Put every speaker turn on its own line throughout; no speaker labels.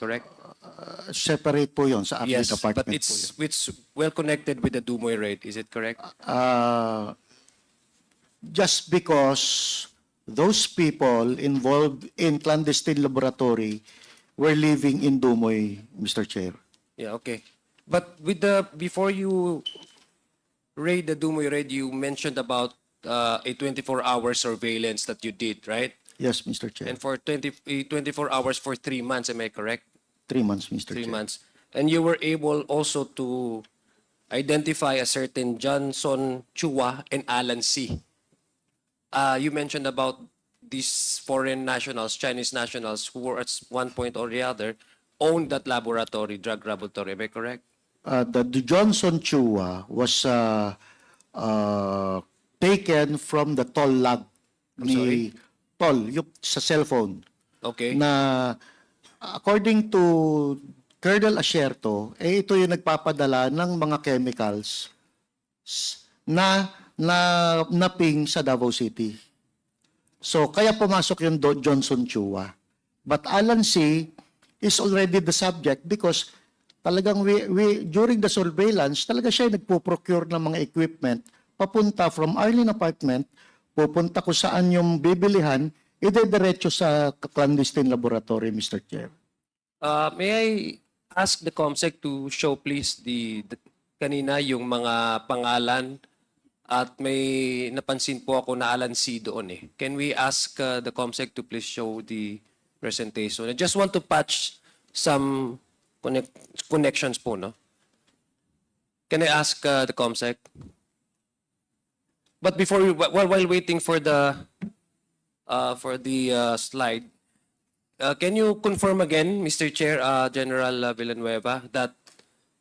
correct?
Separate po yon sa
yes,
department
but
po
it's, it's well connected with the Dumoy raid. Is it correct?
uh, just because those people involved in clandestine laboratory were living in Dumoy, Mr. Chair.
Yeah, okay. But with the before you raid the Dumoy raid, you mentioned about uh, a 24-hour surveillance that you did, right?
Yes, Mr. Chair.
And for 20, eh, 24 hours for three months, am I correct?
Three months, Mr.
Three
Chair.
months. And you were able also to identify a certain Johnson Chua and Alan C. Uh, you mentioned about these foreign nationals, Chinese nationals, who were at one point or the other, owned that laboratory, drug laboratory. Am I correct?
Uh, the, the Johnson Chua was uh, uh, taken from the toll log ni
sorry?
toll yung sa cellphone
Okay.
na according to Colonel Asierto, eh ito yung nagpapadala ng mga chemicals na na naping sa Davao City. So kaya pumasok yung Do- Johnson Chua. But Alan C is already the subject because talagang we, we during the surveillance talaga siya nagpo-procure ng mga equipment papunta from Arlene apartment pupunta ko saan yung bibilihan idediretso sa clandestine laboratory Mr. Chair.
Uh, may I ask the COMSEC to show please the, the kanina yung mga pangalan at may napansin po ako na Alan C doon eh. Can we ask uh, the COMSEC to please show the presentation? I just want to patch some connect, connections po, no? Can I ask uh, the COMSEC? But before we, while, while waiting for the uh, for the uh, slide, uh, can you confirm again, Mr. Chair, uh, General uh, Villanueva, that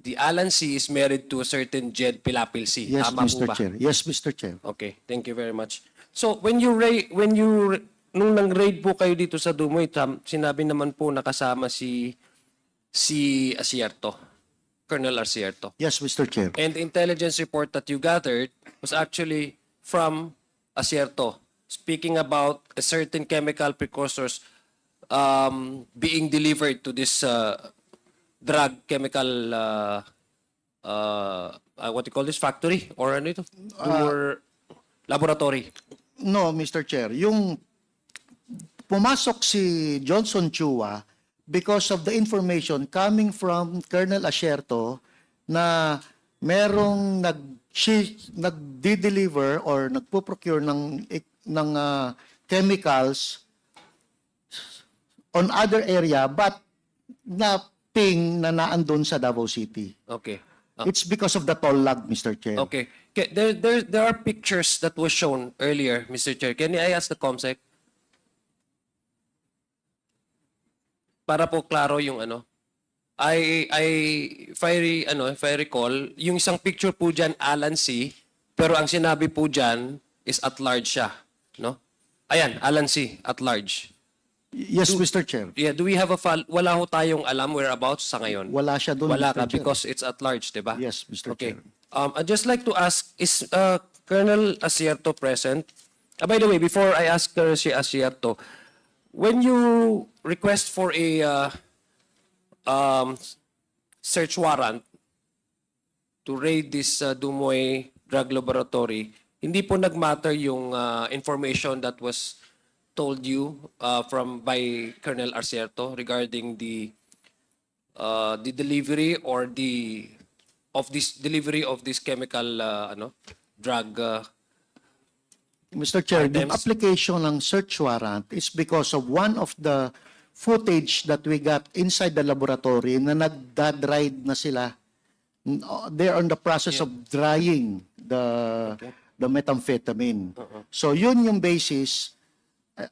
the Alan C is married to a certain Jed Pilapil C?
Yes,
Tama po
Mr.
ba?
Chair. Yes, Mr. Chair.
Okay, thank you very much. So when you ra- when you nung nang-raid po kayo dito sa Dumoy, tam, sinabi naman po nakasama si si Asierto, Colonel Asierto.
Yes, Mr. Chair.
And the intelligence report that you gathered was actually from Asierto, speaking about a certain chemical precursors um, being delivered to this uh, drug chemical uh, uh, uh, what do you call this factory or ano ito? Or laboratory.
No, Mr. Chair. Yung pumasok si Johnson Chua because of the information coming from Colonel Asierto na merong nag she nagdi-deliver or nagpo-procure ng ng ah, chemicals on other area but na ping na naandun sa Davao City.
Okay.
It's because of the toll log, Mr. Chair.
Okay. Okay, There, there, there are pictures that was shown earlier, Mr. Chair. Can I ask the COMSEC? Para po klaro yung ano. I, I, if I, ano, if I recall, yung isang picture po dyan, Alan C. Pero ang sinabi po dyan is at large siya. No? Ayan, Alan C. At large.
Yes, Mr. Chair.
Yeah, do we have a file? Wala ho tayong alam whereabouts sa ngayon.
Wala siya doon,
Wala
Mr.
ka
Chair.
because it's at large, di ba?
Yes, Mr.
Okay.
Chair.
Um, I'd just like to ask, is uh, Colonel Asierto present? Uh, by the way, before I ask Colonel si Asierto, when you request for a uh, um, search warrant to raid this uh, Dumoy drug laboratory, hindi po nagmatter yung uh, information that was told you uh, from by Colonel Arcierto regarding the uh, the delivery or the of this delivery of this chemical uh, ano drug uh,
Mr. Chair,
items.
application ng search warrant is because of one of the footage that we got inside the laboratory na nagda-dried na sila. They're on the process of drying the the methamphetamine. So yun yung basis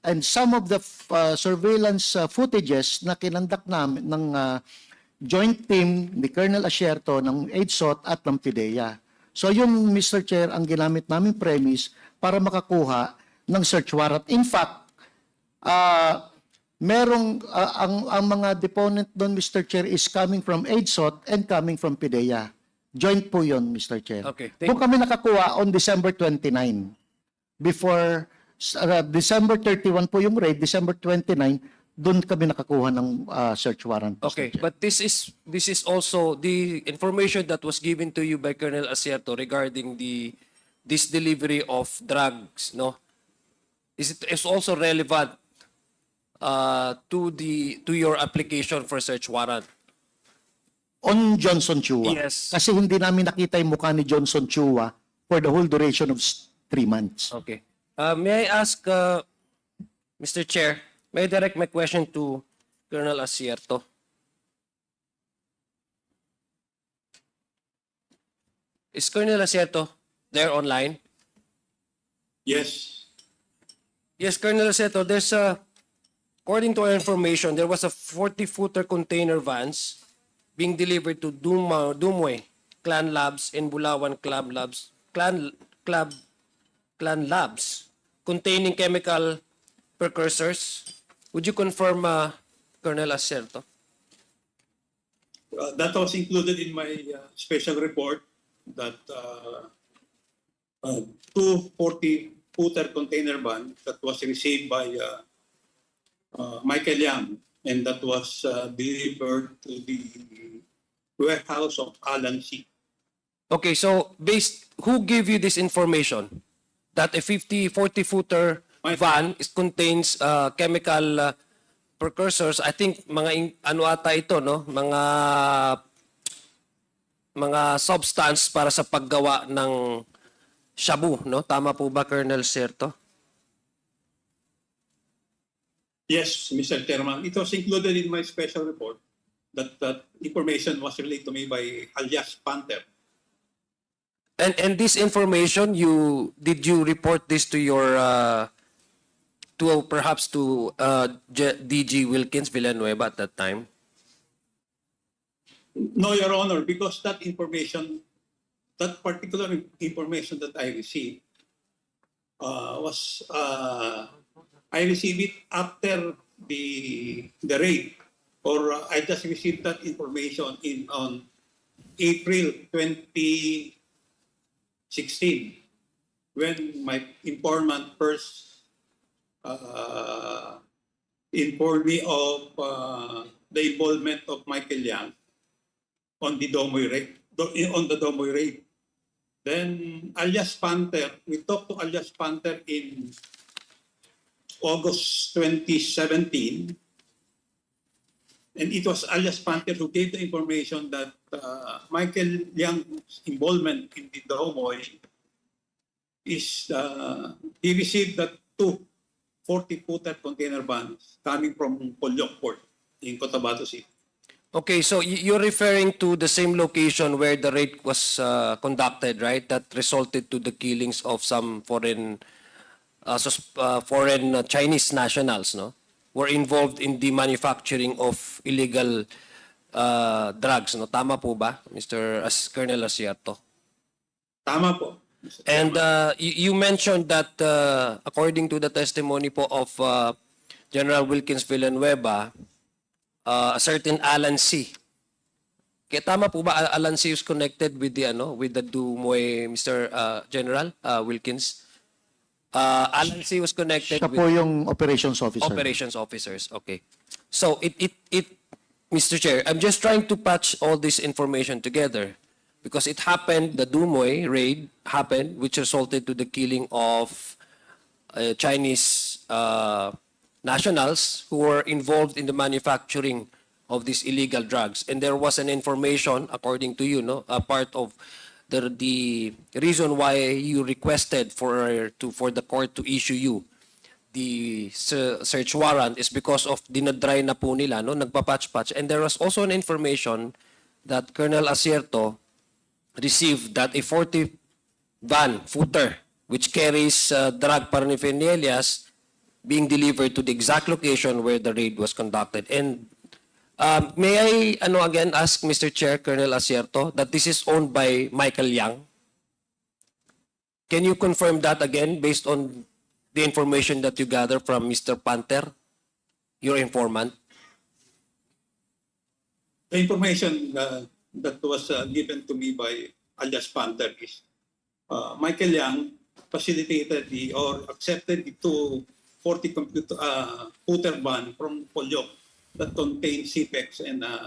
and some of the uh, surveillance uh, footages na kinandak namin ng uh, joint team ni Colonel Asierto ng AIDSOT at ng PIDEA. So yun, Mr. Chair, ang ginamit namin premise para makakuha ng search warrant. In fact, uh, merong uh, ang, ang mga deponent doon, Mr. Chair, is coming from AIDSOT and coming from PIDEA. Joint po yun, Mr. Chair.
Okay, thank
Doon kami nakakuha on December 29 before uh, December 31 po yung raid, December 29, doon kami nakakuha ng ah, search warrant. Mr.
Okay,
Chair.
but this is this is also the information that was given to you by Colonel Acierto regarding the this delivery of drugs, no? Is it is also relevant uh, to the to your application for search warrant?
On Johnson Chua.
Yes.
Kasi hindi namin nakita yung mukha ni Johnson Chua for the whole duration of three months.
Okay. Uh, may I ask, uh, Mr. Chair, may I direct my question to Colonel Acierto? Is Colonel Acierto there online?
Yes.
Yes, Colonel Acierto, there's a, according to our information, there was a 40-footer container vans being delivered to Duma, Dumwe Clan Labs in Bulawan Club Labs, Clan, Club, Clan Labs, containing chemical precursors. Would you confirm, uh, Colonel Acierto?
Uh, that was included in my uh, special report that uh, uh, two 40-footer container van that was received by uh, uh, Michael Yang and that was uh, delivered to the warehouse of Alan C.
Okay, so based, who gave you this information? That a 50, 40 footer
My-
van is, contains uh, chemical uh, precursors. I think mga in- ano ata ito, no? Mga mga substance para sa paggawa ng shabu, no? Tama po ba, Colonel Serto?
Yes, Mr. Chairman. It was included in my special report that that information was relayed to me by alias Panther.
And and this information, you did you report this to your uh, to perhaps to uh, J- DG Wilkins Villanueva at that time?
No, Your Honor, because that information, that particular information that I received uh, was, uh, I received it after the the raid, or uh, I just received that information in on April 2016, when my informant first uh, informed me of uh, the involvement of Michael Yang on the Domoy raid, on the Domoy raid. Then alias Panther, we talked to alias Panther in August 2017. And it was alias Panther who gave the information that uh, Michael Yang's involvement in the Domoy is uh, he received that two 40-footer container vans coming from Polyok Port in Cotabato City.
Okay, so you're referring to the same location where the raid was uh, conducted, right? That resulted to the killings of some foreign, uh, uh, foreign uh, Chinese nationals, no? Were involved in the manufacturing of illegal uh, drugs, no? Tama po ba, Mr. As Colonel Asierto?
Tama po.
And uh, you, you mentioned that uh, according to the testimony po of uh, General Wilkins Villanueva, uh, a certain Alan C. Kaya tama po ba Alan C is connected with the ano with the Dumoy Mr. Uh, General uh, Wilkins? Uh, Alan C was connected
Siya
with
po yung operations officer.
operations officers. Okay. So it it it Mr. Chair, I'm just trying to patch all this information together because it happened the Dumoy raid happened which resulted to the killing of uh, Chinese uh, nationals who were involved in the manufacturing of these illegal drugs and there was an information according to you no a part of the the reason why you requested for to for the court to issue you the se- search warrant is because of dinadry na po nila, no? Nagpa-patch-patch. And there was also an information that Colonel Acierto received that a 40 van footer which carries uh, drug paraphernalias being delivered to the exact location where the raid was conducted. And um, may I, ano again, ask Mr. Chair, Colonel Acierto, that this is owned by Michael Yang? Can you confirm that again based on the information that you gather from Mr. Panther, your informant?
The information uh, that was uh, given to me by alias Panther is uh, Michael Yang facilitated the or accepted the two 40 computer uh, footer van from Polyok that contains CPEX and uh,